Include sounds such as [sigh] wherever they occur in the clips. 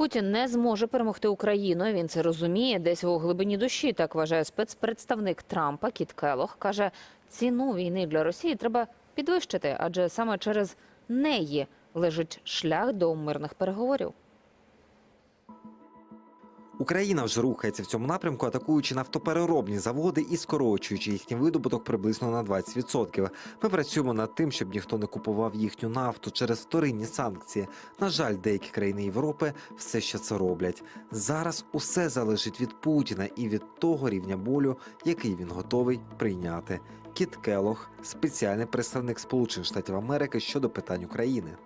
Путін не зможе перемогти Україну. Він це розуміє десь у глибині душі. Так вважає спецпредставник Трампа Кіт Келох. каже, ціну війни для Росії треба підвищити, адже саме через неї лежить шлях до мирних переговорів. Україна вже рухається в цьому напрямку, атакуючи нафтопереробні заводи і скорочуючи їхній видобуток приблизно на 20%. Ми працюємо над тим, щоб ніхто не купував їхню нафту через вторинні санкції. На жаль, деякі країни Європи все ще це роблять. Зараз усе залежить від Путіна і від того рівня болю, який він готовий прийняти. Кіт Келох, спеціальний представник Сполучених Штатів Америки щодо питань України.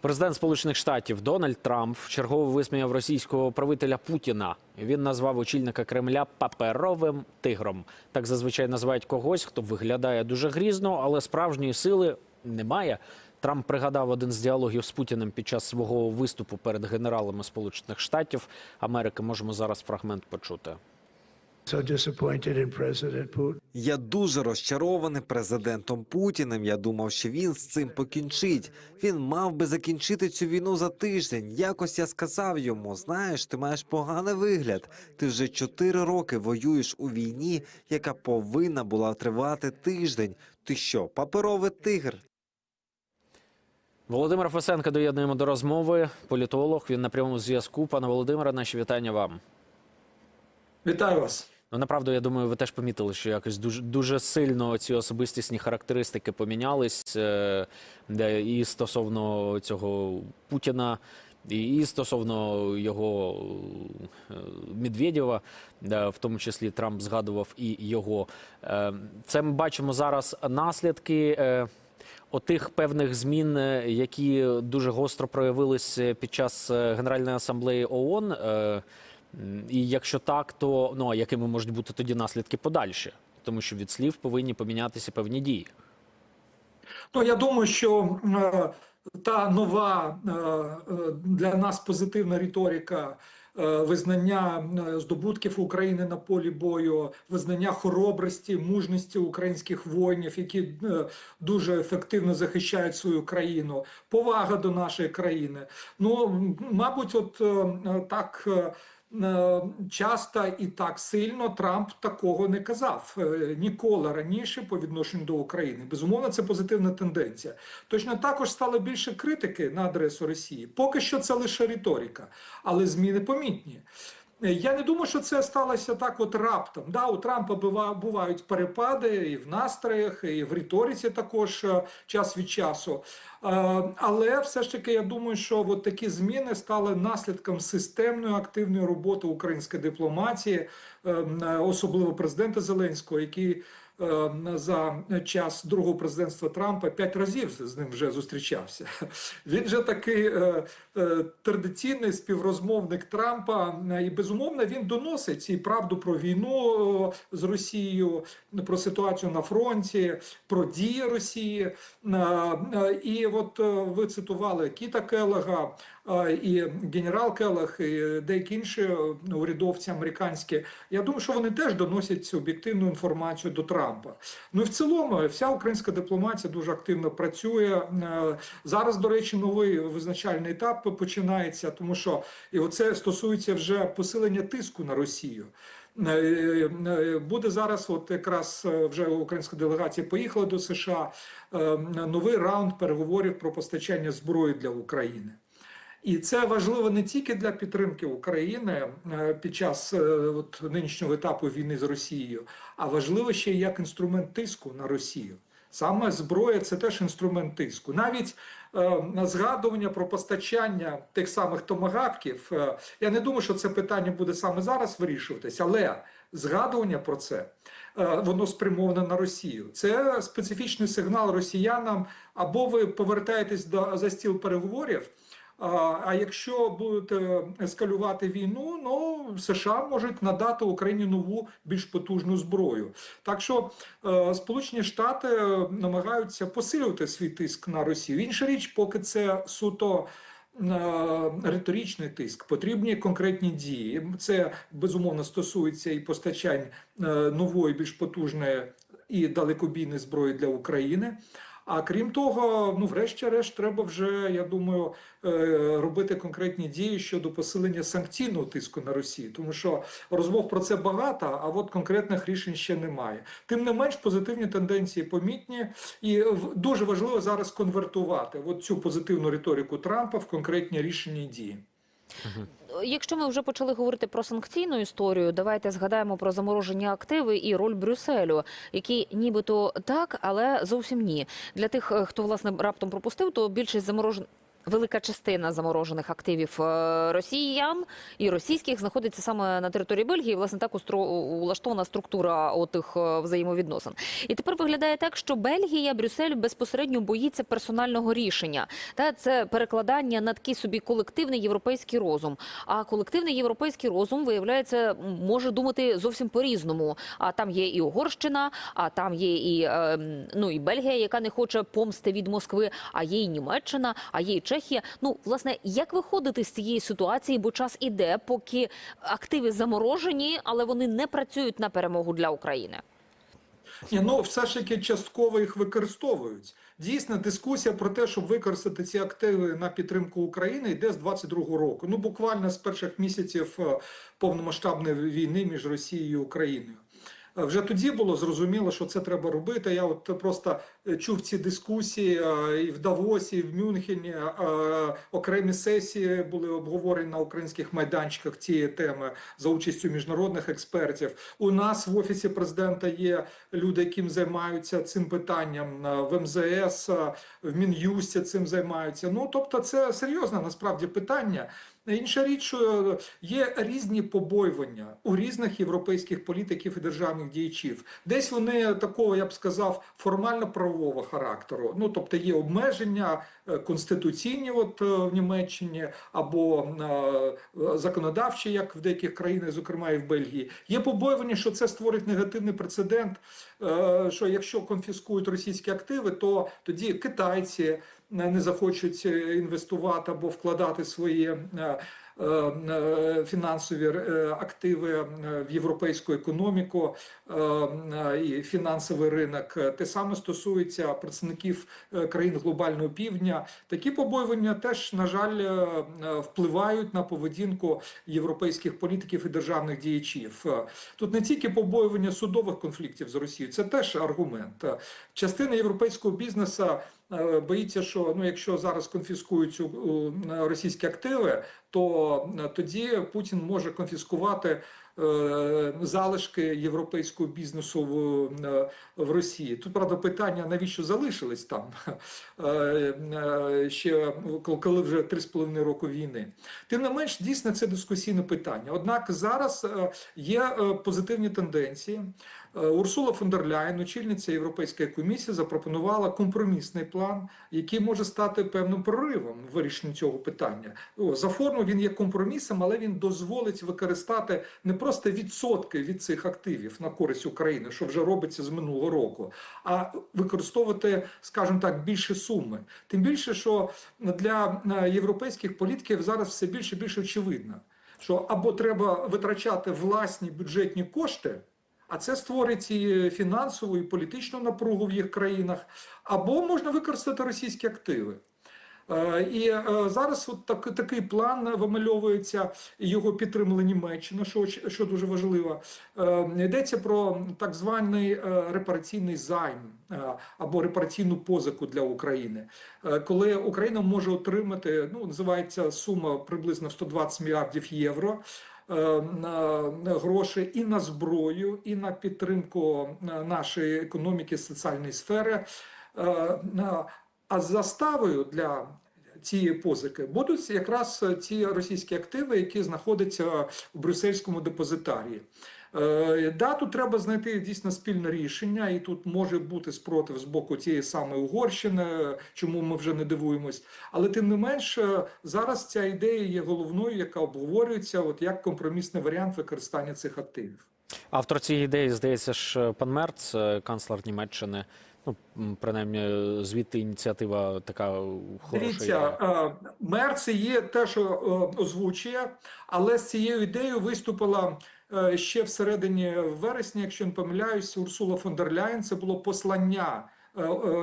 Президент Сполучених Штатів Дональд Трамп вчергово висміяв російського правителя Путіна. Він назвав очільника Кремля паперовим тигром. Так зазвичай називають когось, хто виглядає дуже грізно, але справжньої сили немає. Трамп пригадав один з діалогів з Путіним під час свого виступу перед генералами Сполучених Штатів Америки. Можемо зараз фрагмент почути. Я дуже розчарований президентом Путіним. Я думав, що він з цим покінчить. Він мав би закінчити цю війну за тиждень. Якось я сказав йому: знаєш, ти маєш поганий вигляд. Ти вже чотири роки воюєш у війні, яка повинна була тривати тиждень. Ти що, паперовий тигр? Володимир Фесенко доєднуємо до розмови. Політолог. Він на прямому зв'язку. Пане Володимире, наші вітання вам. Вітаю вас. Ну, направду, я думаю, ви теж помітили, що якось дуже дуже сильно ці особистісні характеристики помінялись е, де і стосовно цього Путіна, і, стосовно його е, Медведєва, де в тому числі Трамп згадував і його. Е, Це ми бачимо зараз наслідки. Отих певних змін, які дуже гостро проявились під час Генеральної асамблеї ООН. І якщо так, то ну а якими можуть бути тоді наслідки подальші? Тому що від слів повинні помінятися певні дії. Ну я думаю, що е, та нова е, е, для нас позитивна риторика. Визнання здобутків України на полі бою, визнання хоробрості, мужності українських воїнів, які дуже ефективно захищають свою країну, повага до нашої країни. Ну, мабуть, от так часто і так сильно Трамп такого не казав е, ніколи раніше по відношенню до України. Безумовно, це позитивна тенденція. Точно також стало більше критики на адресу Росії. Поки що це лише риторика, але зміни помітні. Я не думаю, що це сталося так, от раптом. Да, у Трампа бува- бувають перепади і в настроях, і в риториці також е, час від часу. Е, Але все ж таки, я думаю, що от такі зміни стали наслідком системної активної роботи української дипломатії, е, особливо президента Зеленського, який за час другого президентства Трампа п'ять разів з ним вже зустрічався. [laughs] Він же такий е, е, традиційний співрозмовник Трампа, е, і безумовно він доносить і правду про війну е, з Росією, про ситуацію на фронті, про дії Росії. Е, е, І от е, ви цитували Кіта Келега, е, і генерал Келег, і деякі інші е, урядовці американські. Я думаю, що вони теж доносять цю об'єктивну інформацію до Трампа. Ну і в цілому, вся українська дипломатія дуже активно працює. Е, Зараз, до речі, новий визначальний етап починається, тому що і оце стосується вже посилення тиску на Росію. Е, е, Буде зараз, от якраз е, вже українська делегація поїхала до США. е, Новий раунд переговорів про постачання зброї для України. І це важливо не тільки для підтримки України е, під час е, от, нинішнього етапу війни з Росією, а важливо ще як інструмент тиску на Росію. Саме зброя це теж інструмент тиску. Навіть е, згадування про постачання тих самих томагавків. Е, я не думаю, що це питання буде саме зараз вирішуватись, але згадування про це е, воно спрямоване на Росію. Це специфічний сигнал росіянам, або ви повертаєтесь до за стіл переговорів. А якщо будете ескалювати війну, ну США можуть надати Україні нову більш потужну зброю. Так що е, Сполучені Штати намагаються посилювати свій тиск на Росію. Інша річ, поки це суто. е, Риторичний тиск, потрібні конкретні дії. Це безумовно стосується і постачань е, нової, більш потужної і далекобійної зброї для України. А крім того, ну врешті-решт, треба вже, я думаю, е, робити конкретні дії щодо посилення санкційного тиску на Росію, тому що розмов про це багато, а от конкретних рішень ще немає. Тим не менш, позитивні тенденції помітні, і дуже важливо зараз конвертувати от цю позитивну риторику Трампа в конкретні рішення і дії. Якщо ми вже почали говорити про санкційну історію, давайте згадаємо про заморожені активи і роль Брюсселю, який нібито так, але зовсім ні. Для тих, е, хто власне раптом пропустив, то більшість заморожен... Велика частина заморожених активів е, росіян і російських знаходиться саме на території Бельгії. Власне, так улаштована структура отих е, взаємовідносин. І тепер виглядає так, що Бельгія, Брюссель безпосередньо боїться персонального рішення. Та це перекладання на такий собі колективний європейський розум. А колективний європейський розум виявляється може думати зовсім по-різному. А там є і Угорщина, а там є і е, ну і Бельгія, яка не хоче помсти від Москви, а є і Німеччина, а є і Чехія. Ну власне, як виходити з цієї ситуації, бо час іде, поки активи заморожені, але вони не працюють на перемогу для України. Ні, ну все ж таки частково їх використовують. Дійсно, дискусія про те, щоб використати ці активи на підтримку України, йде з 22-го року. Ну буквально з перших місяців е, повномасштабної війни між Росією і Україною. Е, Вже тоді було зрозуміло, що це треба робити. Я от просто чув ці дискусії е, і в Давосі, і в Мюнхені. е, Окремі сесії були обговорені на українських майданчиках цієї теми за участю міжнародних експертів. У нас в офісі президента є люди, яким займаються цим питанням е, в МЗС, е, в Мін'юсті цим займаються. Ну тобто, це серйозне насправді питання. Інша річ, що є різні побоювання у різних європейських політиків і державних діячів. Десь вони такого, я б сказав, формально-правового характеру. Ну тобто є обмеження е, конституційні, от е, в Німеччині, або е, законодавчі, як в деяких країнах, зокрема і в Бельгії. Є побоювання, що це створить негативний прецедент. Що якщо конфіскують російські активи, то тоді китайці не захочуть інвестувати або вкладати свої фінансові е, активи е, в європейську економіку е, е, і фінансовий ринок. Е, Те саме стосується представників е, країн глобального півдня. Такі побоювання теж, на жаль, е, е, впливають на поведінку європейських політиків і державних діячів. Е, Тут не тільки побоювання судових конфліктів з Росією, це теж аргумент. Е, Частина європейського бізнесу е, боїться, що ну, якщо зараз конфіскують у, російські активи, то е, тоді Путін може конфіскувати е, залишки європейського бізнесу в, е, в Росії. Тут правда питання, навіщо залишились там [laughs] е, е, ще коли вже 3,5 року війни. Тим не менш, дійсно це дискусійне питання. Однак зараз е, є е, позитивні тенденції. Е, Урсула фон дер Ляєн, очільниця Європейської комісії, запропонувала компромісний план, який може стати певним проривом в вирішенні цього питання. За форму він є компромісом, але він дозволить використати не просто відсотки від цих активів на користь України, що вже робиться з минулого року, а використовувати, скажімо так, більше суми. Тим більше, що для е, європейських політиків зараз все більше і більше очевидно, що або треба витрачати власні бюджетні кошти. А це створить і фінансову, і політичну напругу в їх країнах, або можна використати російські активи. Е, І е, зараз от так, такий план вимальовується, його підтримала Німеччина, що, що дуже важливо. Е, Йдеться про так званий репараційний займ або репараційну позику для України, коли Україна може отримати, ну називається сума приблизно 120 мільярдів євро. Е, гроші і на зброю, і на підтримку е, нашої економіки, соціальної сфери. Е, А заставою для цієї позики будуть якраз ці російські активи, які знаходяться в брюссельському депозитарії. Е, Да, тут треба знайти дійсно спільне рішення, і тут може бути спротив з боку тієї самої Угорщини, чому ми вже не дивуємось. Але тим не менш, зараз ця ідея є головною, яка обговорюється, от як компромісний варіант використання цих активів. Автор цієї ідеї, здається ж, пан Мерц, е, канцлер Німеччини. Ну, принаймні, звідти ініціатива така хороша. Дивіться, е, Мерц є те, що озвучує, але з цією ідеєю виступила ще всередині вересня, якщо не помиляюсь, Урсула фон дер Ляєн. Це було послання е, е,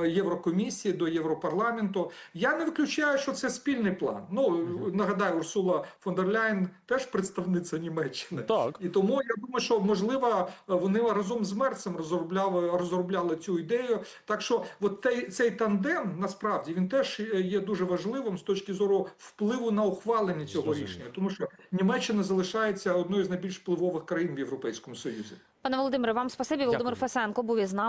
Єврокомісії, до Європарламенту. Я не виключаю, що це спільний план. Ну нагадаю, Урсула фон дер Ляйн теж представниця Німеччини. Так. І тому я думаю, що можливо вони разом з Мерцем розробляли розробляли цю ідею. Так що, от цей, цей тандем насправді він теж є дуже важливим з точки зору впливу на ухвалення цього Зрозуміло. рішення, тому що Німеччина залишається одною з найбільш впливових країн в Європейському Союзі. Пане Володимире, вам спасибі. Володимир Фесенко був із нами.